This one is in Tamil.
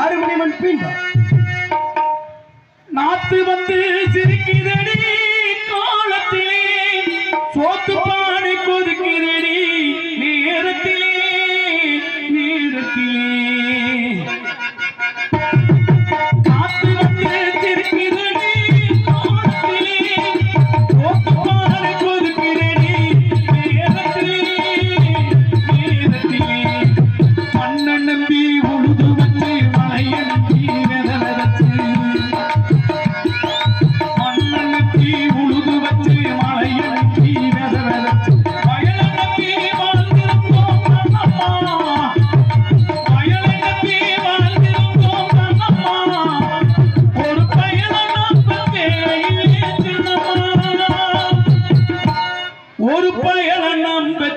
ஆறு மணி மண் பின் நாத்து வந்து சிரிக்கிறடி கோலத்திலே சோத்து பானை கொதிக்கிறேன் ஒரு பயணம் நம்ப